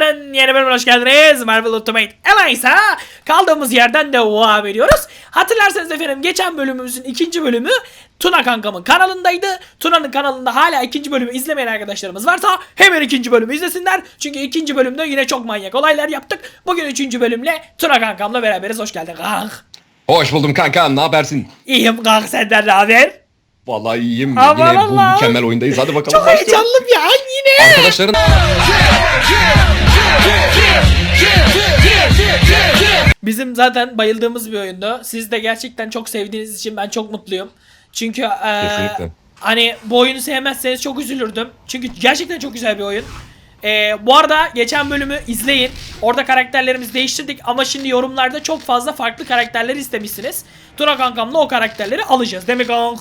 Arkadaşların yeni bölümüne hoş geldiniz. Marvel Ultimate Alliance'a kaldığımız yerden devam ediyoruz. Hatırlarsanız efendim geçen bölümümüzün ikinci bölümü Tuna kankamın kanalındaydı. Tuna'nın kanalında hala ikinci bölümü izlemeyen arkadaşlarımız varsa hemen ikinci bölümü izlesinler. Çünkü ikinci bölümde yine çok manyak olaylar yaptık. Bugün üçüncü bölümle Tuna kankamla beraberiz. Hoş geldin kank. Hoş buldum kanka ne habersin? İyiyim kank senden ne haber? Vallahi iyiyim. Aman Yine bu Allah'ım. mükemmel oyundayız. Hadi bakalım Çok başlayalım. heyecanlıyım ya yine. Arkadaşların Bizim zaten bayıldığımız bir oyundu. Siz de gerçekten çok sevdiğiniz için ben çok mutluyum. Çünkü Kesinlikle. hani bu oyunu sevmezseniz çok üzülürdüm. Çünkü gerçekten çok güzel bir oyun. Eee, bu arada geçen bölümü izleyin. Orada karakterlerimizi değiştirdik ama şimdi yorumlarda çok fazla farklı karakterleri istemişsiniz. Tuna kankamla o karakterleri alacağız. Değil mi kank?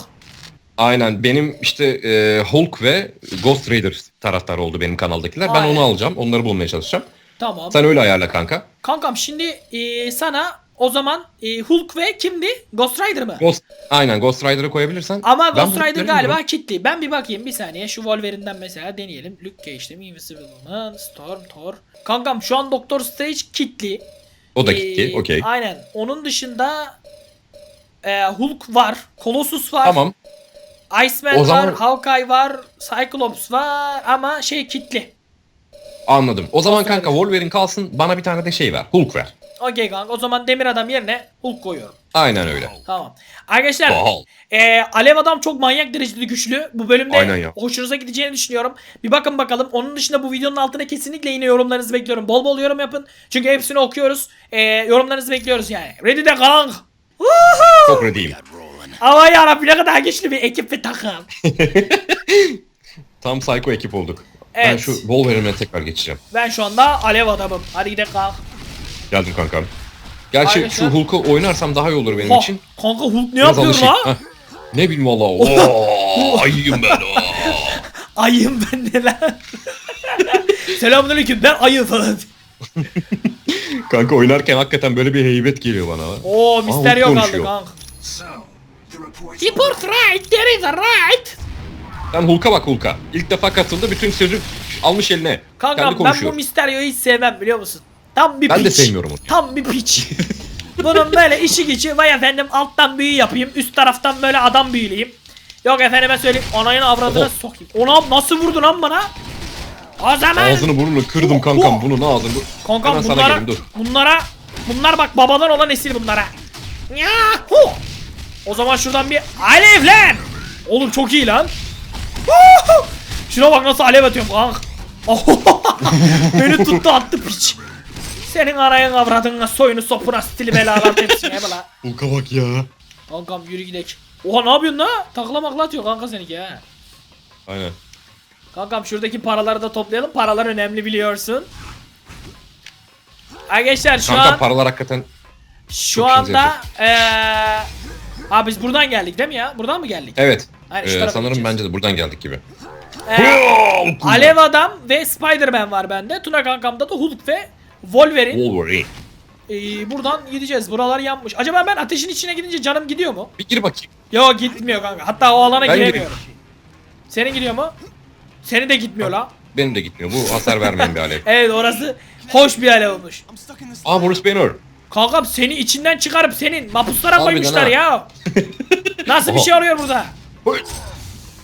Aynen benim işte e, Hulk ve Ghost Rider taraftarı oldu benim kanaldakiler. Ben Aynen. onu alacağım. Onları bulmaya çalışacağım. Tamam. Sen öyle ayarla kanka. Kankam şimdi eee, sana o zaman eee, Hulk ve kimdi? Ghost Rider mı? Ghost aynen Ghost Rider'ı koyabilirsen. Ama Ben Ghost Hulk Rider derim galiba mi? kilitli. Ben bir bakayım bir saniye. Şu Wolverine'den mesela deneyelim. Luke Cage'de mi? Invisible Woman, Storm, Thor. Kankam şu an Doctor Strange kilitli. O da Ee, gitti. Okey. Aynen. Onun dışında e, Hulk var. Colossus var. Tamam. Iceman O zaman- var. Hawkeye var. Cyclops var. Ama şey kilitli. Anladım. O zaman kanka. Wolverine kalsın. Bana bir tane de şey ver. Hulk ver. Okey kanka. O zaman Demir Adam yerine Hulk koyuyorum. Aynen öyle. Tamam. Arkadaşlar e, Alev Adam çok manyak derecede güçlü. Bu bölümde hoşunuza gideceğini düşünüyorum. Bir bakın bakalım. Onun dışında bu videonun altına kesinlikle yine yorumlarınızı bekliyorum. Bol bol yorum yapın. Çünkü hepsini okuyoruz. E, yorumlarınızı bekliyoruz yani. Ready de kank. Çok ready'yim. Ama yarabbim ne kadar güçlü bir ekip ve takım. Tam psycho ekip olduk. Ben Evet. şu Wolverine'e tekrar geçeceğim. Ben şu anda Alev Adamım. Hadi gidelim kank. Geldim kankam. Gerçi Arkadaşlar- şu Hulk'u oynarsam daha iyi olur benim Oh, için. kanka Hulk ne Biraz yapıyor alışayım. Heh. Ne bileyim valla. Oo, ayıyım ben. oo. Ayım ben lan. Selamünaleyküm ben ayı falan. Kanka oynarken hakikaten böyle bir heybet geliyor bana. lan. Oo Misterio Hulk kaldı konuşuyor. kanka. Report right, there is a right. Sen Hulk'a bak Hulk'a. İlk defa katıldı bütün sözü almış eline. Kendi ben bu. Misterio'yu hiç sevmem biliyor musun? Tam bir Ben piç. de sevmiyorum onu. Tam bir piç. Bunun böyle işi gücü vay efendim alttan büyü yapayım üst taraftan böyle adam büyüleyeyim. Yok efendime söyleyeyim anayın avradına Oho. sokayım. Ona nasıl vurdu lan bana? O zaman Ağzını burnunu kırdım kankam bunun ağzını. Kankam bunlara, dur. bunlara, bunlar bak babadan olan nesil bunlara. Yahu! O zaman şuradan bir alevlen. Oğlum çok iyi lan. Şuna bak nasıl alev atıyorum kank. Beni tuttu attı piç. Senin arayın avradına soyunu sopuna stili belalar hepsini he bala. Hulk'a bak ya. Kankam yürü gidelim. Oha ne yapıyorsun la? Takla makla atıyor kanka seninki ha. Aynen. Kankam şuradaki paraları da toplayalım. Paralar önemli biliyorsun. Arkadaşlar şu Kanka an paralar hakikaten şu anda eee Abi biz buradan geldik değil mi ya? Buradan mı geldik? evet. Şu Ee, tarafa sanırım gideceğiz. bence de buradan geldik gibi. Eee, Alev Adam ve Spider-Man var bende. Tuna kankamda da Hulk ve Wolverine. Wolverine. Eee, buradan gideceğiz. Buralar yanmış. Acaba ben ateşin içine gidince canım gidiyor mu? Bir gir bakayım. Yok gitmiyor kanka. Hatta o alana Ben giremiyorum. Senin gidiyor mu? Senin de gitmiyor la. Benim de gitmiyor. Bu hasar vermeyen bir alev. Evet orası hoş bir alev olmuş. Aa Bruce Banner. Kankam seni içinden çıkarıp senin mapuslara Harbiden koymuşlar ha. ya. Nasıl bir Oha. şey oluyor burada?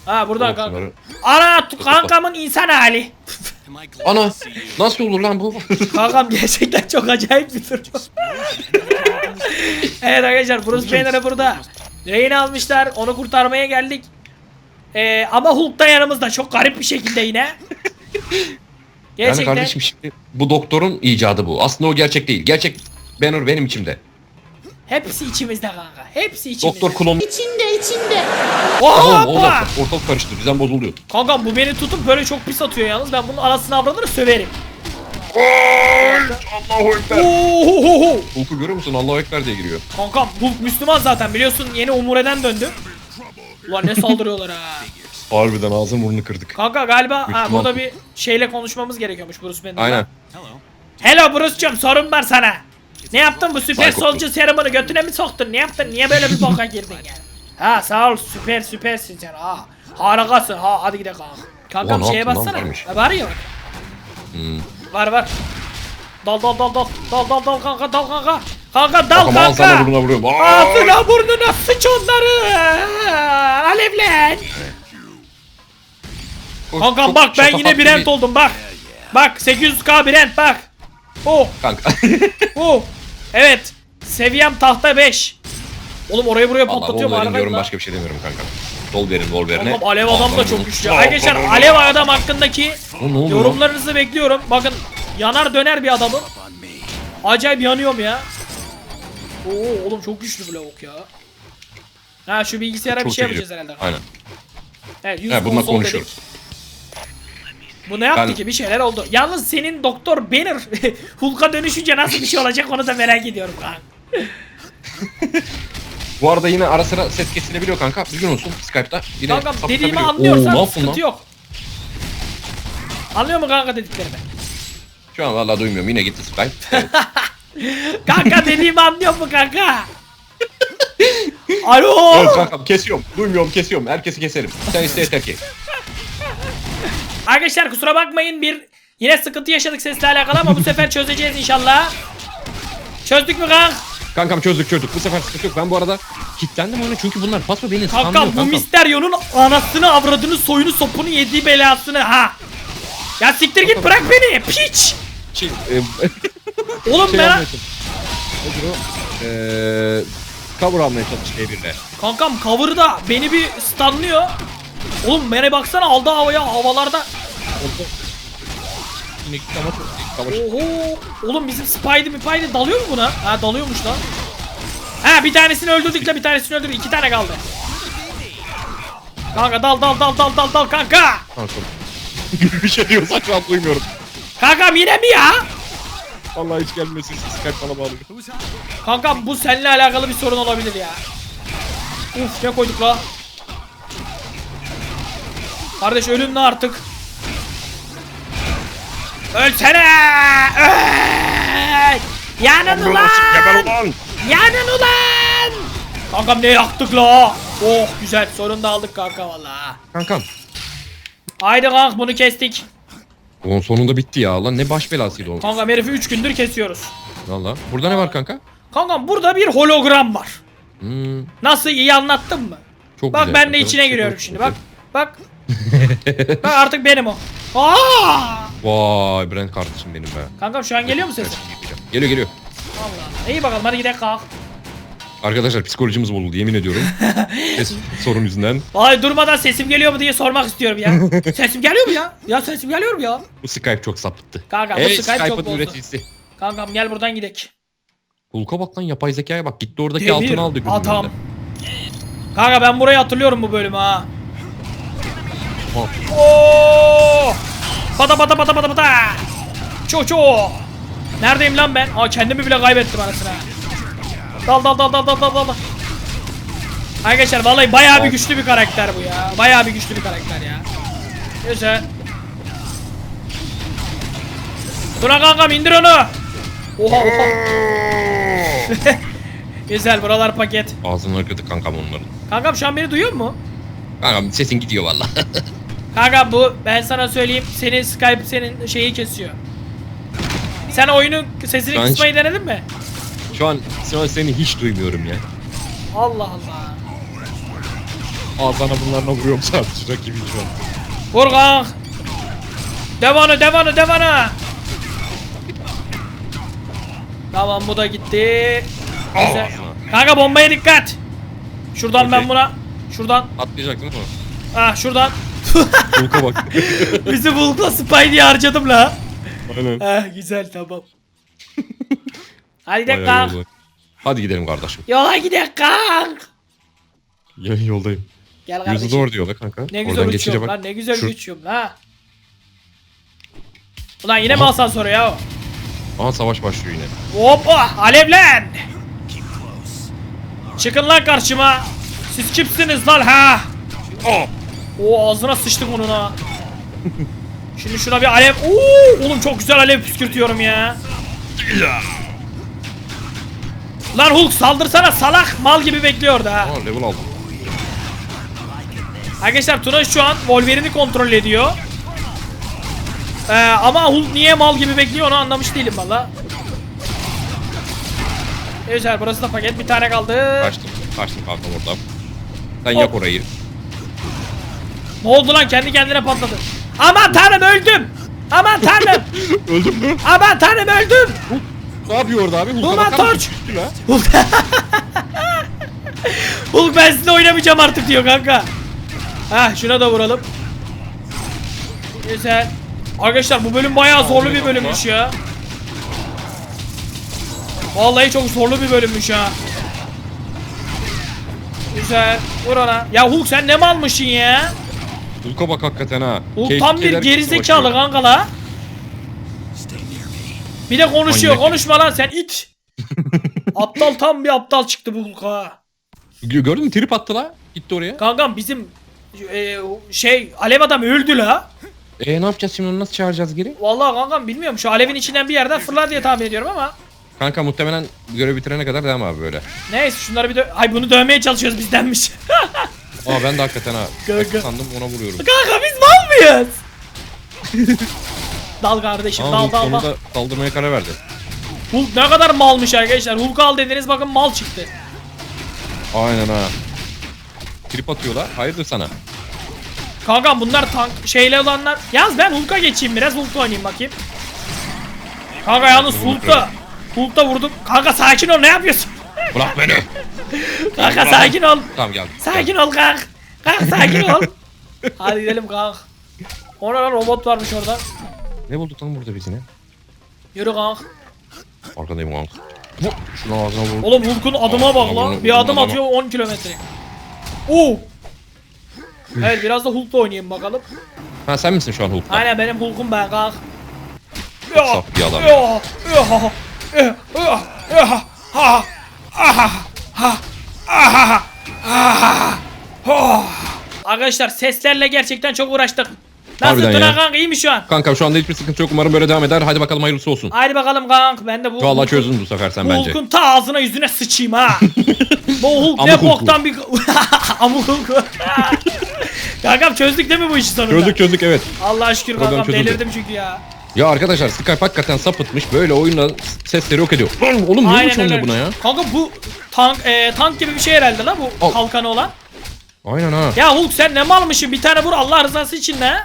Ha buradan Oğlum kanka. Ana kankamın insan hali. Ana nasıl olur lan bu? Kankam gerçekten çok acayip bir durum. evet arkadaşlar Bruce Banner'ı burada. Rehin almışlar. Onu kurtarmaya geldik. Ee, ama Hulk da yanımızda. Çok garip bir şekilde yine. yani Gerçekten. kardeşim şimdi bu doktorun icadı bu. Aslında o gerçek değil. Gerçek Banner benim içimde. Hepsi içimizde kanka. Hepsi içimizde. Doktor klon. İçinde içinde. Oha! Oğlum, ortalık, ortalık karıştı. Düzen bozuluyor. Kankam bu beni tutup böyle çok pis atıyor yalnız. Ben bunun anasını avradını söverim. Allahu Ekber. Ohohoho. Hulk'u görüyor musun? Allahu Ekber diye giriyor. Kankam Hulk Müslüman zaten biliyorsun yeni Umure'den döndü. Ulan ne saldırıyorlar ha. Harbiden ağzını burnunu kırdık. Kanka galiba ha, Müslüman burada bir şeyle konuşmamız gerekiyormuş Bruce Banner'la. Aynen. Hello Bruce'cum sorun var sana. Ne yaptın bu süper Psycho. solcu serumunu götüne mi soktun? Ne yaptın? Niye böyle bir boka girdin yani? Ha sağ ol süper süpersin sen ha. Harikasın ha hadi gidelim kanka. Kankam Oha, ne şeye yaptın lan? bassana. Varmış. Ha, var ya bak. Var var. Dal dal dal dal. Dal dal dal kanka dal kanka. Kanka dal Kankam al sana kanka. burnuna vuruyorum. Aa! Ağzına burnuna sıç onları. Alevlen. Çok- Kankam çok bak ben şatafatlı yine bir- Brent oldum bak. Bak 800k Brent bak. Oh Kanka. oh. Evet. Seviyem tahta 5. Oğlum orayı buraya Valla patlatıyorum Wolverine diyorum harikayım lan. başka bir şey demiyorum kanka. Wolverine Wolverine. Kankam alev adam da çok güçlü. Arkadaşlar alev adam hakkındaki lan? yorumlarınızı bekliyorum. Bakın yanar döner bir adamım. Acayip yanıyorum ya. Oo oğlum çok güçlü lavuk ya. Ha şu bilgisayara bir Çok şey çekici. yapacağız herhalde. Aynen. Evet, He bununla konuşuyoruz. dedik. Bu ne yaptı Ben- ki? Bir şeyler oldu. Yalnız senin Doktor Banner Hulk'a dönüşünce nasıl bir şey olacak onu da merak ediyorum kanka. Bu arada yine ara sıra ses kesilebiliyor kanka. Bilgin olsun Skype'da. Yine sapıtabiliyor. dediğimi Oo, anlıyorsan yaptın sıkıntı lan? yok. Anlıyor mu kanka dediklerimi? Şu an valla duymuyorum. Yine gitti Skype. Evet. Kanka dediğimi anlıyor mu kanka? Alo. evet kankam kesiyorum. Duymuyorum kesiyorum. Herkesi keserim. Sen iste yeter ki. Arkadaşlar kusura bakmayın bir yine sıkıntı yaşadık sesle alakalı ama bu sefer çözeceğiz inşallah. Çözdük mü kanka? Kankam çözdük çözdük. Bu sefer sıkıntı yok. Ben bu arada kilitlendim oyuna çünkü bunlar paso beni Kanka sanmıyor bu kankam. Mysterio'nun anasını avradını soyunu sopunu yediği belasını ha. Ya siktir git bırak beni piç. Şey, e, Oğlum şey ben. Nedir o? Eee... Cover almaya çalış E1'le. kankam cover'da beni bir stunlıyor. Oğlum bana baksana aldı havaya havalarda. Yine gitti ama çok savaş. Oho. Oğlum bizim Spidey mi Spidey dalıyor mu buna? Ha dalıyormuş lan. Ha bir tanesini öldürdük de bir tanesini öldürdük. iki tane kaldı. Kanka dal dal dal dal dal dal kanka. Kankam. bir şey diyorsan şu an duymuyorum. Kankam yine mi ya? Vallahi hiç gelmesin. Skype bana bağlı. Kankam bu seninle alakalı bir sorun olabilir ya. Uf ne koyduk la? Kardeş ölüm ne artık? Ölsene! Öl! Yanın ulan! Ulan! Yanın ulan! Kankam ne yaktık la? Oh güzel sonunda aldık kanka valla. Kankam. Haydi kank bunu kestik. Onun sonunda bitti ya lan ne baş belasıydı o. Kankam herifi 3 gündür kesiyoruz. Valla. Burada ne var kanka? Kankam burada bir hologram var. Hmm, Nasıl iyi anlattım mı? çok Bak güzel. ben de içine giriyorum şimdi bak. Bak. Bak artık benim o. Aa! Vay Brent kardeşim benim be. Kankam şu an geliyor mu sesin? Geliyor geliyor. Allah. İyi bakalım hadi gidelim kalk. Arkadaşlar psikolojimiz bozuldu yemin ediyorum. Ses sorun yüzünden. Vay durmadan sesim geliyor mu diye sormak istiyorum ya. sesim geliyor mu ya? Ya sesim geliyor mu ya? Bu Skype çok sapıttı. Kanka bu Ey Skype çok bozdu. üreticisi. Kankam gel buradan gidelim. Hulk'a bak lan yapay zekaya bak. Gitti oradaki Devir altını aldı önünde. Kanka ben burayı hatırlıyorum bu bölümü ha. Oo! Pata pata pata pata pata. Ço ço. Neredeyim lan ben? Aa kendimi bile kaybettim arasına. Dal dal dal dal dal dal dal. Arkadaşlar vallahi bayağı bir güçlü bir karakter bu ya. Bayağı bir güçlü bir karakter ya. Güzel. Tuna kankam indir onu. Oha oha. Güzel buralar paket. Ağzını arkada kankam onların. Kankam şu an beni duyuyor mu? Kankam sesin gidiyor valla. Kanka bu ben sana söyleyeyim senin Skype senin şeyi kesiyor. Sen oyunun sesini Ben- kısmayı denedin mi? şu an şu an seni hiç duymuyorum ya. Allah Allah. Ağzına bunlarına vuruyorum sadece gibi şu an. Vur kank. Devanı devanı devanı. Tamam bu da gitti. Güzel. Kanka bombaya dikkat. Şuradan ben Okey. buna. Şuradan. Atlayacak değil mi? Ah şuradan. Hulk'a bak. Bizi Hulk'la Spidey'i harcadım la. Aynen. Ah güzel tamam. Hadi gidelim Bayağı kank. Hadi gidelim kardeşim. Yola gidelim kank. Ya, yoldayım. Gel Yüzü kardeşim. doğru diyor be kanka. Ne güzel Oradan geçince uçuyorum bak. lan ne güzel Şu- uçuyorum ha. Ulan yine mi Aha. asansörü ya o? Aha savaş başlıyor yine. Hoppa alevlen. Çıkın lan karşıma. Siz kimsiniz lan ha? Oh! Oo ağzına sıçtık onun ha. Şimdi şuna bir alev. Oo oğlum çok güzel alev püskürtüyorum ya. Lan Hulk saldırsana salak mal gibi bekliyor da. Aa level aldım. Arkadaşlar Tuna şu an Wolverine'i kontrol ediyor. Ee, ama Hulk niye mal gibi bekliyor onu anlamış değilim valla. Güzel burası da paket bir tane kaldı. Kaçtım. Kaçtım kankam oradan. Sen yak orayı. Ne oldu lan kendi kendine patladı. Aman tanrım öldüm. Aman tanrım. Öldün mü? Aman tanrım öldüm. Ne yapıyor orada abi? Hulk'a Ulan bakar mısın? Torç. Lan. Hulk. Hulk ben sizinle oynamayacağım artık diyor kanka. Ha şuna da vuralım. Güzel. Arkadaşlar bu bölüm bayağı zorlu bir bölümmüş ya. Vallahi çok zorlu bir bölümmüş ha. Güzel. Vur ona. Ya Hulk sen ne malmışsın ya? Hulk'a bak hakikaten ha. Hulk Keyif- tam bir gerizekalı kanka la. Bir de konuşuyor. Manyak. Konuşma lan sen it. aptal tam bir aptal çıktı bu Hulk ha. Gördün mü? Trip attı la. Gitti oraya. Kankam bizim e, şey alev adam öldü la. E ne yapacağız şimdi onu nasıl çağıracağız geri? Vallahi kankam bilmiyorum şu alevin içinden bir yerden fırlar diye tahmin ediyorum ama. Kanka muhtemelen görev bitirene kadar devam abi böyle. Neyse şunları bir dö- Ay bunu dövmeye çalışıyoruz bizdenmiş. Aa ben de hakikaten ha. Kanka. Sandım ona vuruyorum. Kanka biz mal mıyız? dal kardeşim Aa dal Hulk dal dal. sonunda saldırmaya karar verdi. Hulk ne kadar malmış arkadaşlar. Hulk al dediniz bakın mal çıktı. Aynen ha. Trip atıyorlar. Hayırdır sana? Kankam bunlar tank şeyle olanlar. Yalnız ben Hulk'a geçeyim biraz Hulk'la oynayayım bakayım. Kanka yalnız Hulk'ta Hulk'ta vurdum. Kanka sakin ol ne yapıyorsun? Bırak beni. Kanka sakin ol. Tamam geldim. Sakin ol kank. Kank sakin ol. Hadi gidelim kank. Orada robot varmış orada. Ne bulduk lan burada biz yine? Yürü kank. Arkadayım kanka. Bu. Şunu ağzına vur. Oğlum Hulk'un adıma bak lan. Bir adım atıyor 10 kilometre. Oo. Evet biraz da Hulk'la oynayayım bakalım. Ha sen misin şu an Hulk'ta? Aynen benim Hulk'um ben kank. Çok saf bir adam. Ya, ya, ya, ya, ya, ha, aha, ha, aha, aha, ha. Arkadaşlar seslerle gerçekten çok uğraştık. Nasıl Harbiden Tuna ya. kanka iyi mi şu an? Kanka şu anda hiçbir sıkıntı yok. Umarım böyle devam eder. Hadi bakalım hayırlısı olsun. Haydi bakalım kank ben de bu Vallahi çözdün bu sefer sen bence. Hulk'un ta ağzına yüzüne sıçayım ha. bu Hulk ne Amuk Hulk'u. boktan bir... Amuk Hulk'u. Kankam çözdük değil mi bu işi sonunda? Çözdük çözdük evet. Allah'a şükür Problem kankam çözüldü. delirdim çünkü ya. Ya arkadaşlar Skype hakikaten sapıtmış. Böyle oyunla sesleri yok ediyor. Lan oğlum ne olmuş onunla buna ya? Kanka bu tank e, tank gibi bir şey herhalde la bu Al. kalkanı olan. Aynen ha. Ya Hulk sen ne malmışsın bir tane vur Allah rızası için ne?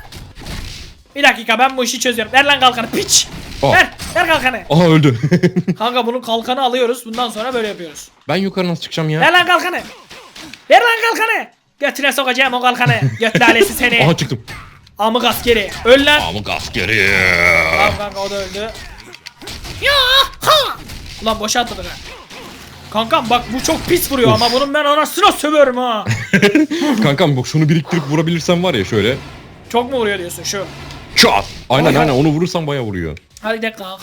Bir dakika ben bu işi çözüyorum. Ver lan kalkanı piç. Al. Ver, ver kalkanı. Aha öldü. Kanka bunun kalkanı alıyoruz. Bundan sonra böyle yapıyoruz. ben yukarı nasıl çıkacağım ya? Ver lan kalkanı. Ver lan kalkanı. Götüne sokacağım o kalkanı. Göt lalesi seni. Aha çıktım. Amık askeri. Öl lan. Amık askeri. Tamam kanka o da öldü. Ya ha. Ulan boşa atladı be. Kankam bak bu çok pis vuruyor ama bunun ben anasına sövüyorum ha. Kankam bak şunu biriktirip vurabilirsem var ya şöyle. çok mu vuruyor diyorsun şu? Çat. Aynen Oy. aynen onu vurursam baya vuruyor. Hadi gidelim kanka.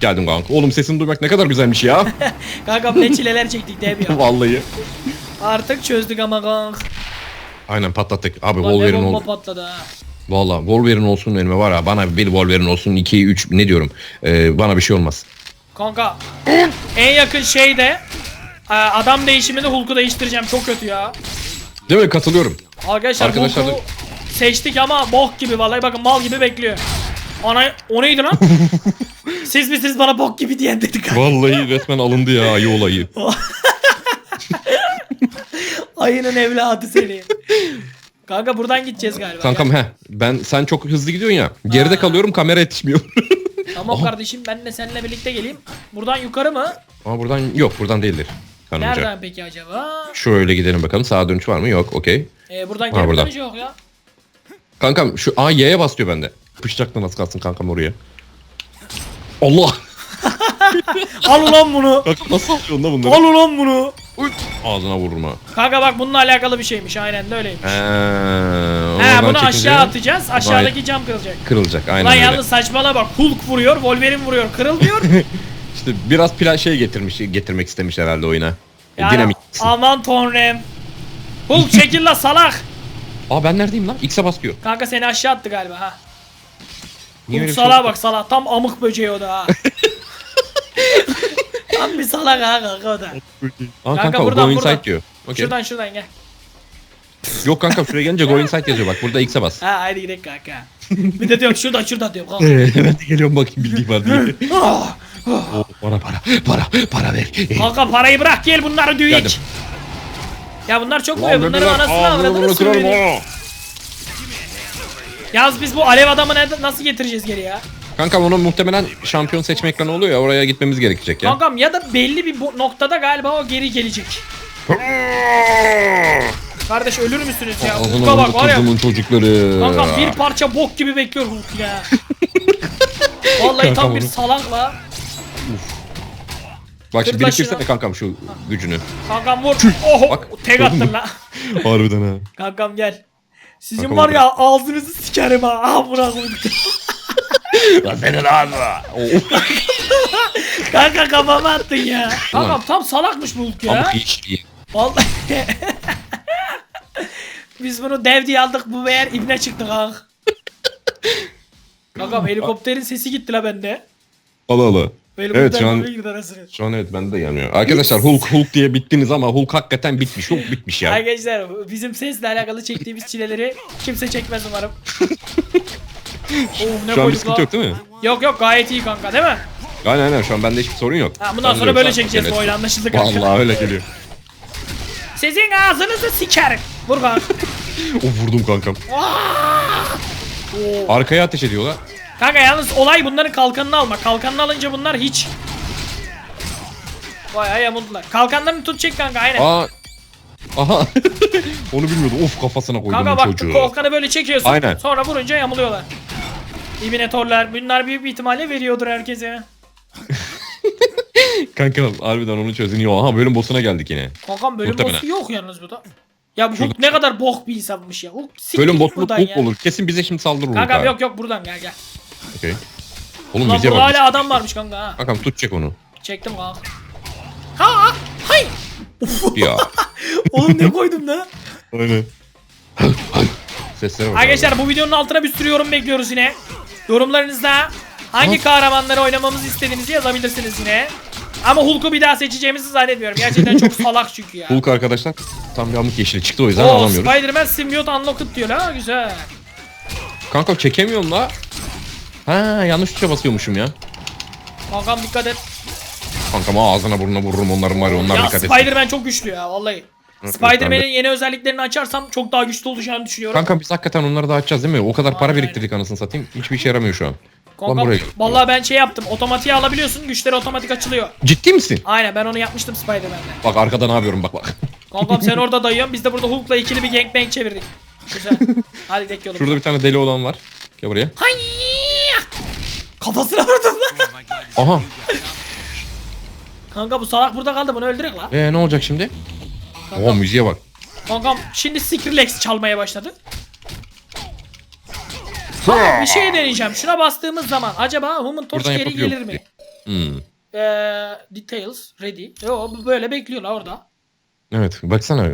Geldim kanka. Oğlum sesini duymak ne kadar güzelmiş ya. Kankam ne çileler çektik değil mi ya? Vallahi. Artık çözdük ama kanka. Aynen patlattık. Abi Ulan ne Wolverine bomba oldu. patladı ha. Valla Wolverine olsun önüme var ha. Bana bir Wolverine olsun 2 3 ne diyorum. Ee, bana bir şey olmaz. Kanka en yakın şey de e, adam değişiminde Hulk'u değiştireceğim. Çok kötü ya. Değil mi? Katılıyorum. Arkadaşlar, Arkadaşlar Hulk'u seçtik ama bok gibi vallahi bakın mal gibi bekliyor. Ana o neydi lan? siz misiniz bana bok gibi diyen dedik. Vallahi resmen alındı ya ayı olayı. Ayının evladı seni. Kanka buradan gideceğiz galiba. Kankam he ben sen çok hızlı gidiyorsun ya. Geride Ha. kalıyorum kamera yetişmiyor. Tamam kardeşim ben de seninle birlikte geleyim. Buradan yukarı mı? Ama buradan yok buradan değildir. Kanımca. Nereden peki acaba? Şöyle gidelim bakalım sağa dönüş var mı? Yok okey. Ee, buradan geri buradan. dönüş yok ya. Kankam şu A Y'ye bas diyor bende. Yapışacaktı nasıl kalsın kankam oraya. Allah. Al ulan bunu. Kankam nasıl alıyorsun da bunları? Al ulan bunu. Ağzına vurma. Kanka bak bununla alakalı bir şeymiş aynen de öyleymiş. He, He bunu çekince aşağı atacağız. Aşağıdaki cam kırılacak. Kırılacak aynen Lan öyle. yalnız saçmala bak. Hulk vuruyor, Wolverine vuruyor, kırılmıyor. İşte biraz plan şey getirmiş, getirmek istemiş herhalde oyuna. Yani, Dinamik. aman tanrım. Hulk çekil la salak. Aa ben neredeyim lan? X'e bas diyor. Kanka seni aşağı attı galiba ha. Niye Hulk şey salağa oldu? bak salak. Tam amık böceği o da ha. Tam bir salak ha kanka o da. Aa Kanka, kanka, buradan, go buradan. inside diyor. Okey. Şuradan şuradan gel. Yok kanka şuraya gelince go inside yazıyor bak burada X'e bas. Ha haydi gidelim kanka. bir de diyorum şurada şurada diyorum kanka. Ee, ben de geliyorum bakayım bildiğim var diye. Oo, para para para para ver. kanka parayı bırak gel bunları. Geldim. Ya bunlar çok böyle bunların anasını avradını söylüyor. Yalnız biz bu alev adamı nasıl getireceğiz geri ya? Kanka onun muhtemelen şampiyon seçme ekranı oluyor ya oraya gitmemiz gerekecek ya. Kankam ya da belli bir noktada galiba o geri gelecek. Kardeş ölür müsünüz ya? Hulk'a bak var ya. kızımın çocukları. Kankam bir parça bok gibi bekliyor Hulk ya. Vallahi tam Kankam bir onu- salakla. Bak şimdi Dur biriktirsene taşına. kankam şu gücünü. Kankam vur. Oho Bak, tek gördün attın mü? la. Harbiden ha. Kankam gel. Sizin Kankam var ya ağzınızı sikerim ha. Ah bırak koyduk. Lan senin ağzına. Kanka kafama attın ya. Kankam tam salakmış bu Hulk ya. Ama hiç iyi. Vallahi. Biz bunu dev diye aldık bu meğer ibne çıktı kanka. Kankam helikopterin sesi gitti la bende. Allah Allah. Helikopter Evet şu an böyle girdi arasına. şu an evet bende de gelmiyor. Arkadaşlar Hulk Hulk diye bittiniz ama Hulk hakikaten bitmiş. Hulk bitmiş ya. Arkadaşlar bizim sesle alakalı çektiğimiz çileleri kimse çekmez umarım. Oğlum ne Şu an bir koyduk sıkıntı lan? yok değil mi? Yok yok gayet iyi kanka değil mi? Aynen aynen şu an bende hiçbir sorun yok. Ha, bundan sonra Anlıyorum böyle çekeceğiz Evet. bu oyla anlaşıldı kanka. Vallahi öyle geliyor. Sizin ağzınızı sikerim. Vur kanka. O vurdum kankam. Oo. Arkaya ateş ediyorlar. Kanka yalnız olay bunların kalkanını almak. Kalkanını alınca bunlar hiç. Vay ay yamuldular. Kalkanlarını tut çek kanka aynen. Aa. Aha. Onu bilmiyordum. Of kafasına koydum kanka bu bak çocuğu. kalkanı böyle çekiyorsun. Aynen. Sonra vurunca yamuluyorlar. İbnetorlar bunlar büyük bir ihtimalle veriyordur herkese. Kanka harbiden onu çözün. Yo, Aha bölüm boss'una geldik yine. Kankam bölüm Muhtemelen. bossu yok yalnız burada. Ya bu Hulk ne kadar bok bir insanmış ya. Hulk siktir Bölüm boss'u buradan ya. olur. Kesin bize şimdi saldırır Hulk Kankam abi. yok yok buradan gel gel. Okey. Oğlum Lan bize burada bak. hala adam varmış kanka ha. Kankam tut çek onu. Çektim kanka. Hay. Ya. Oğlum ne koydum. Seslere bak. Arkadaşlar bu videonun altına bir sürü yorum bekliyoruz yine. Yorumlarınızda hangi kahramanları oynamamızı istediğinizi yazabilirsiniz yine. Ama Hulk'u bir daha seçeceğimizi zannetmiyorum. Gerçekten çok salak çünkü ya. Hulk arkadaşlar tam yamuk yeşili çıktı o yüzden Oo, alamıyoruz. Spider-Man Symbiote Unlocked diyor la güzel. Kanka çekemiyorum la. Ha yanlış tuşa basıyormuşum ya. Kankam dikkat et. Kankam ağzına burnuna vururum onların var ya onlar ya dikkat etsin. Spider-Man çok güçlü ya vallahi. Spider-Man'in yeni özelliklerini açarsam çok daha güçlü olacağını düşünüyorum. Kankam biz hakikaten onları da açacağız değil mi? O kadar para Aynen. biriktirdik anasını satayım. Hiçbir işe yaramıyor şu an. Lan Kankam, buraya gel. vallahi ben şey yaptım. Otomatiğe alabiliyorsun. Güçleri otomatik açılıyor. Ciddi misin? Aynen ben onu yapmıştım Spider-Man'de. Bak arkada ne yapıyorum bak bak. Kankam sen orada dayıyorsun. Biz de burada Hulk'la ikili bir gangbang çevirdik. Güzel. Hadi dek yolum. Şurada bir tane deli olan var. Gel buraya. Hayya! Kafasına vurdum lan. Aha. Kanka bu salak burada kaldı bunu öldürek lan. Ee ne olacak şimdi? Oo Kankam, müziğe bak. kankam şimdi Skrillex çalmaya başladı. Kanka bir şey deneyeceğim. Şuna bastığımız zaman acaba Human Torch Buradan geri gelir mi? Hmm. Eee details ready. Yo böyle bekliyor la orada. Evet baksana.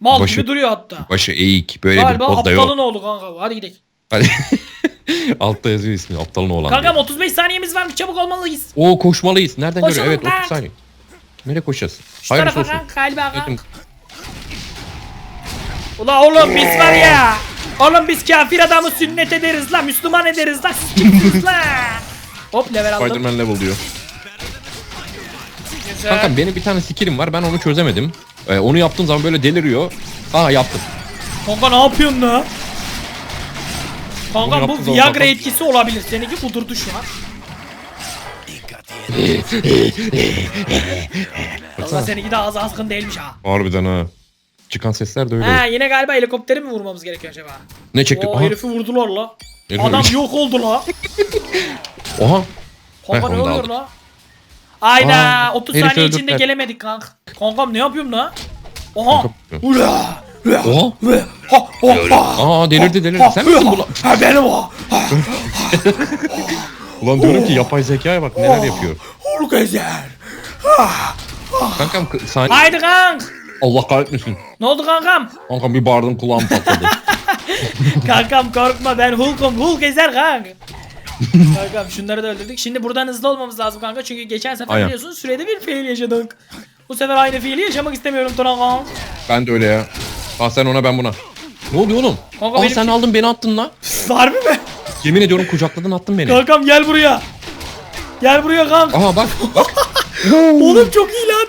Mal Başı- gibi duruyor hatta. Başı eğik böyle Galiba bir kod da aptalın yok. oğlu kanka. Hadi gidelim. Hadi. Altta yazıyor ismi aptalın oğlan. Kankam diye. 35 saniyemiz varmış çabuk olmalıyız. Oo koşmalıyız. Nereden Koşalım görüyor? Evet lan. 30 saniye. Nereye koşacağız? Şu Hayırlısı tarafa olsun. galiba Dedim. kanka. Ula oğlum biz var ya. Oğlum biz kafir adamı sünnet ederiz la Müslüman ederiz la siz kimsiniz la? Hop level aldım. Spider-Man level diyor. Güzel. Kankam benim bir tane skillim var ben onu çözemedim. Ee, onu yaptığım zaman böyle deliriyor. Aa yaptım. Kanka ne yapıyorsun la? Kanka bu Viagra etkisi olabilir. Seninki kudurdu şu an. Valla seninki de az azgın değilmiş ha. Harbiden ha. Çıkan sesler de öyle. Ha yine galiba helikopteri mi vurmamız gerekiyor acaba? Ne çektik? O Aha. herifi vurdular la. Herif Adam ölmüş. yok oldu la. Oha. Kanka Heh, ne onu da oluyor aldık. la? Ayda Aa, 30 herifi saniye içinde öldürdüler. gelemedik kanka. Kankam ne yapıyorum la? Oha. Kanka- Ula. Oha. Ha, ha, Aa delirdi delirdi. Sen misin bu lan? Ha benim o. Ulan diyorum ki yapay zekaya bak neler yapıyor. Hulk ezer. Kankam k- saniye. Haydi kank. Allah kahretmesin. Ne oldu kankam? Kankam bir bağırdım kulağım patladı. Kankam korkma ben Hulk'um. Hulk ezer kanka. kankam şunları da öldürdük. Şimdi buradan hızlı olmamız lazım kanka. Çünkü geçen sefer Aynen. biliyorsunuz sürede bir fail yaşadık. Bu sefer aynı fiili yaşamak istemiyorum Turan kanka. ben de öyle ya. Ah sen ona ben buna. Ne oluyor oğlum? Kanka Aa benim- sen aldın beni attın la. Harbi mi? Yemin ediyorum kucakladın attın beni. Kankam gel buraya. Gel buraya kank. Aha bak bak. Oğlum çok iyi lan.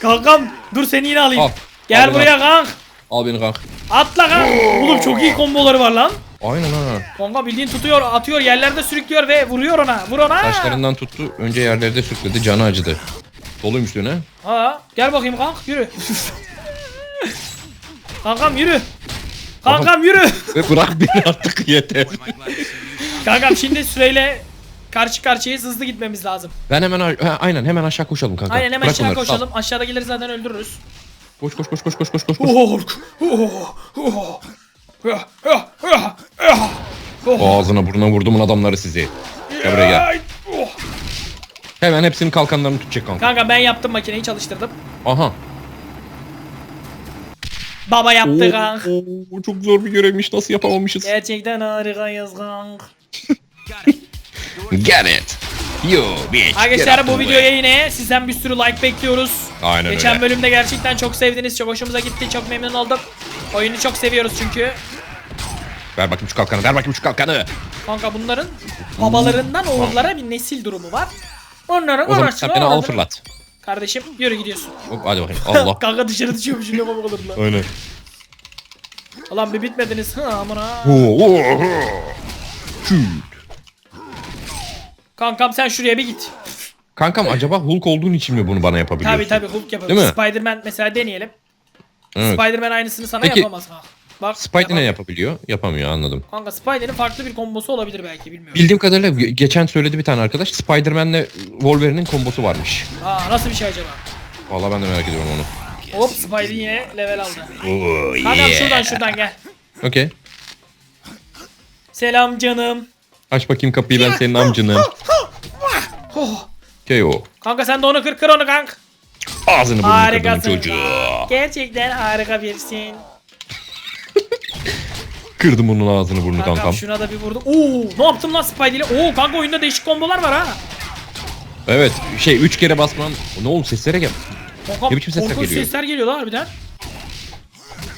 Kankam dur seni yine alayım. Al. Gel Al, buraya kank. Al beni kanka. Atla kank. Oğlum çok iyi komboları var lan. Aynen ha. Kanka bildiğin tutuyor, atıyor, yerlerde sürüklüyor ve vuruyor ona. Vur ona. Saçlarından tuttu. Önce yerlerde sürükledi. Canı acıdı. Doluymuş döne. Ha, gel bakayım kank yürü. Kankam yürü. Kankam yürü. Ve bırak beni artık yeter. Kankam şimdi süreyle karşı karşıyayız hızlı gitmemiz lazım. Ben hemen ha, aynen hemen aşağı koşalım kanka. Aynen hemen Bırak aşağı onları, koşalım. Aşağıda gelir zaten öldürürüz. Koş koş koş koş koş koş koş. koş. Ağzına burnuna vurdumun adamları sizi. Gel buraya gel. Oh. Hemen hepsinin kalkanlarını tutacak kanka. Kanka ben yaptım makineyi çalıştırdım. Aha. Baba yaptı kank. Oo, çok zor bir görevmiş. Nasıl yapamamışız? Gerçekten harikayız kank. Get it. Yo bitch. Arkadaşlar bu videoya yine sizden bir sürü like bekliyoruz. Aynen Geçen öyle. bölümde gerçekten çok sevdiniz. Çok hoşumuza gitti. Çok memnun olduk. Oyunu çok seviyoruz çünkü. Ver bakayım şu kalkanı. Ver bakayım şu kalkanı. Kanka bunların babalarından oğullara bir nesil durumu var. Onların O zaman sen beni al fırlat. Kardeşim yürü gidiyorsun. Hop, hadi bakayım. Allah. Kanka dışarı düşüyormuş yine baba olur lan. Aynen. Ulan bir bitmediniz. Ha amına. Kankam sen şuraya bir git. Kankam acaba Hulk olduğun için mi bunu bana yapabiliyorsun? Tabi tabi Hulk yapalım. Değil mi? Spider-Man mesela deneyelim. Evet. Spider-Man aynısını sana Peki, yapamaz kanka. Bak. Spider ne yapabiliyor? Yapamıyor anladım. Kanka Spider'in farklı bir kombosu olabilir belki bilmiyorum. Bildiğim kadarıyla ge- geçen söyledi bir tane arkadaş Spider-Man'le Wolverine'in kombosu varmış. Aa nasıl bir şey acaba? Vallahi ben de merak ediyorum onu. Hop Spider yine level aldı. Oh, Kankam şuradan şuradan gel. Okey. Selam canım. Aç bakayım kapıyı ben senin amcınım. Oh. KO. Kanka sen de onu kır kır onu kank. Ağzını burnunu Harikasın. çocuğu. Gerçekten harika birisin. Kırdım onun ağzını burnunu Kankam kankam. şuna da bir vurdum. Oo ne yaptım lan Spider ile? Oo kanka oyunda değişik kombolar var ha. Evet şey 3 kere basman. Ne oğlum seslere gel. Kankam, Ne biçim sesler geliyor? sesler geliyor lan harbiden.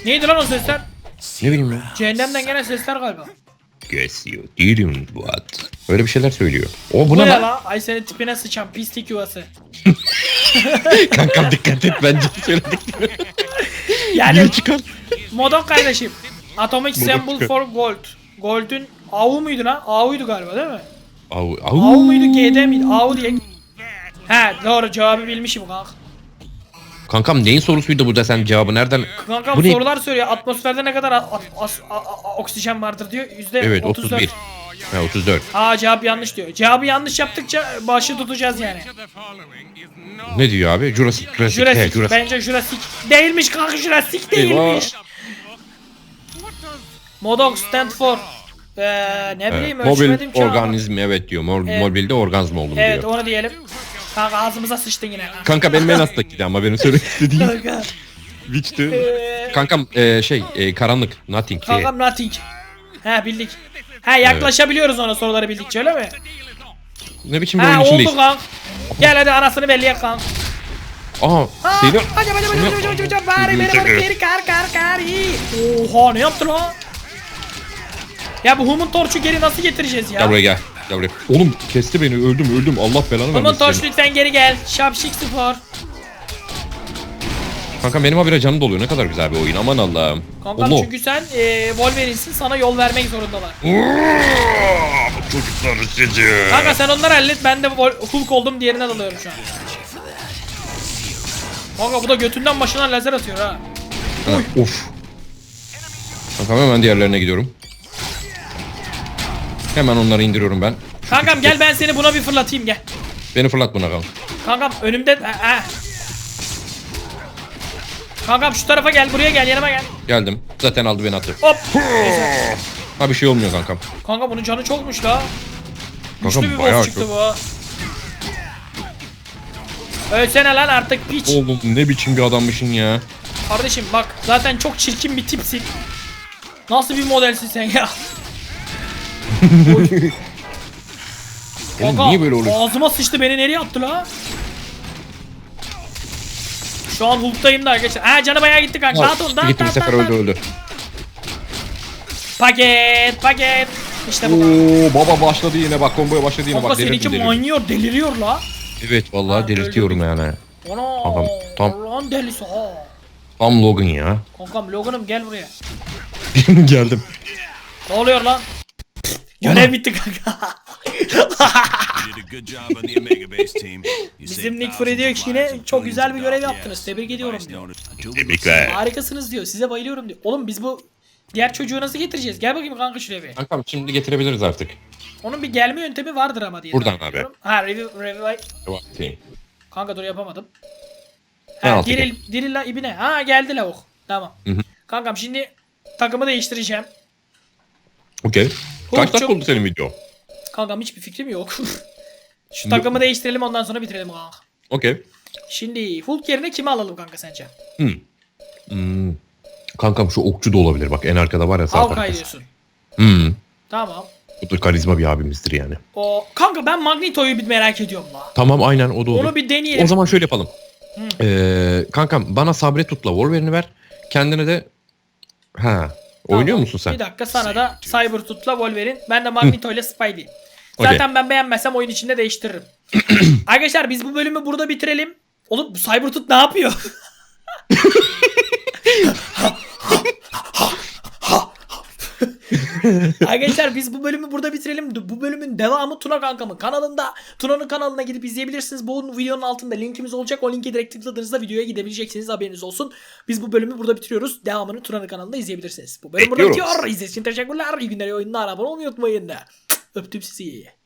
Neydi lan o sesler? Ne bileyim ben. Cehennemden gelen sesler galiba. Guess you didn't what? Öyle bir şeyler söylüyor. O bu Bu ne lan? la? Ay senin tipine sıçan pislik yuvası. Kankam dikkat et bence söyledik. Yani Yine çıkar. modok kardeşim. Atomic Symbol çıkar. for Gold. Gold'ün AU muydu lan? AU'ydu galiba değil mi? Au, AU au. muydu GD miydi? AU diye. He doğru cevabı bilmişim kanka. Kankam neyin sorusuydu burada sen cevabı nereden? Kankam Bu ne? sorular söylüyor. Atmosferde ne kadar a- a- a- oksijen vardır diyor. Yüzde Evet 34. 31. Ha 34. Aa cevap yanlış diyor. Cevabı yanlış yaptıkça başı tutacağız yani. Ne diyor abi? Jurassic. Jurassic. Jurassic. He, Jurassic. Bence Jurassic. Değilmiş kanka Jurassic değilmiş. Modok stand for. Ee, ne bileyim Evet, Mobil ölçmedim ki ama. organizm evet diyor. Mor, Evet. Mobilde orgazm oldum Evet diyor. onu diyelim. Kanka ağzımıza sıçtın yine. Kanka benim en hastakiydi ama benim söylemek istediğim. Kanka. Ee, Kankam e, şey e, karanlık. Nothing. Kankam nothing. He bildik. He yaklaşabiliyoruz ona soruları bildikçe öyle mi? Ne biçim bir He oyun oldu içindeyiz? kank. Gel hadi anasını belli kank. Aha seni... Hadi hadi hadi hadi hadi bari beni bari geri kar kar kar iyi. Oha ne yaptın lan? Ya bu Human Torch'u geri nasıl getireceğiz ya? Gel buraya gel. Gel buraya. Oğlum kesti beni öldüm öldüm Allah belanı Human vermesin. Torch seni. lütfen geri gel. Şapşik spor. Kankam benim habire canım doluyor ne kadar güzel bir oyun aman Allah'ım. Kankam Allah. çünkü sen e, Wolverine'sin sana yol vermek zorundalar. Bu Çocuklar sizi. Kanka sen onları hallet ben de Vol- Hulk oldum diğerine dalıyorum şu an. Kanka bu da götünden başına lazer atıyor ha. Ha, Of. Kankam hemen diğerlerine gidiyorum. Hemen onları indiriyorum ben. Kankam gel ben seni buna bir fırlatayım gel. Beni fırlat buna kanka. Kankam önümde... Ha, ha. Kankam şu tarafa gel buraya gel yanıma gel. Geldim. Zaten aldı beni attı. Hop. Ha bir şey olmuyor kankam. Kanka bunun canı çokmuş la. Güçlü bir boss çıktı çok. bu. Ölsene lan artık piç. Oğlum ne biçim bir adammışsın ya. Kardeşim bak zaten çok çirkin bir tipsin. Nasıl bir modelsin sen ya? Oğlum Kanka, niye böyle oluyor? Ağzıma sıçtı beni nereye attı la? Şu an Hulk'tayım da arkadaşlar. Ha canı bayağı gitti kanka. Ha, At onu. Dağıt, gitti bir sefer dağıt, öldü öldü. Paket paket. İşte bu. Oo baba başladı yine bak komboya başladı yine Kanka bak seninki delirdim delirdim. manyor deliriyor la. Evet vallahi Ha, delirtiyorum yani. Ana. Kankam, tam- Lan delisi ha. Tam Logan ya. Kankam Logan'ım gel buraya. Geldim. Ne oluyor lan? Görev bitti kanka. Bizim Nick Fury diyor ki yine çok güzel bir görev yaptınız. Tebrik ediyorum diyor. Tebrikler. Harikasınız diyor. Size bayılıyorum diyor. Oğlum biz bu diğer çocuğu nasıl getireceğiz? Gel bakayım kanka şuraya bir. Kankam şimdi getirebiliriz artık. Onun bir gelme yöntemi vardır ama diye. Buradan abi. ediyorum. Ha revive, revive. Bakayım. Kanka dur yapamadım. Ne Ha, altı diril, diril la ibine. Ha geldi lavuk. Tamam. hı. Kankam şimdi takımı değiştireceğim. Okey. Kaç dakika oldu senin video? Kankam hiçbir fikrim yok. Şu takımı değiştirelim ondan sonra bitirelim kanka. Okey. Şimdi Hulk yerine kimi alalım kanka sence? Hmm. Kankam şu okçu da olabilir bak en arkada var ya sağ Hawkeye diyorsun. Hmm. Tamam. Bu da karizma bir abimizdir yani. O kanka ben Magneto'yu bir merak ediyorum la. Tamam aynen o da olur. Onu bir deneyelim. O zaman şöyle yapalım. Ee, kankam bana Sabretut'la Wolverine'i ver. Kendine de... Ha. Oynuyor Tamam. musun sen? Bir dakika sana da Cybertooth'la Wolverine. Ben de Magneto ile Spidey. Zaten ben beğenmezsem oyun içinde değiştiririm. Arkadaşlar biz bu bölümü burada bitirelim. Oğlum bu Cybertooth ne yapıyor? Arkadaşlar biz bu bölümü burada bitirelim. Bu bölümün devamı Tuna kankamın kanalında. Tuna'nın kanalına gidip izleyebilirsiniz. Bu videonun altında linkimiz olacak. O linki direkt tıkladığınızda videoya gidebileceksiniz. Haberiniz olsun. Biz bu bölümü burada bitiriyoruz. Devamını Tuna'nın kanalında izleyebilirsiniz. Bu bölüm burada Bekliyoruz. bitiyor. İzlediğiniz için teşekkürler. İyi günler, iyi oyunlar. Abone olmayı unutmayın. Öptüm sizi.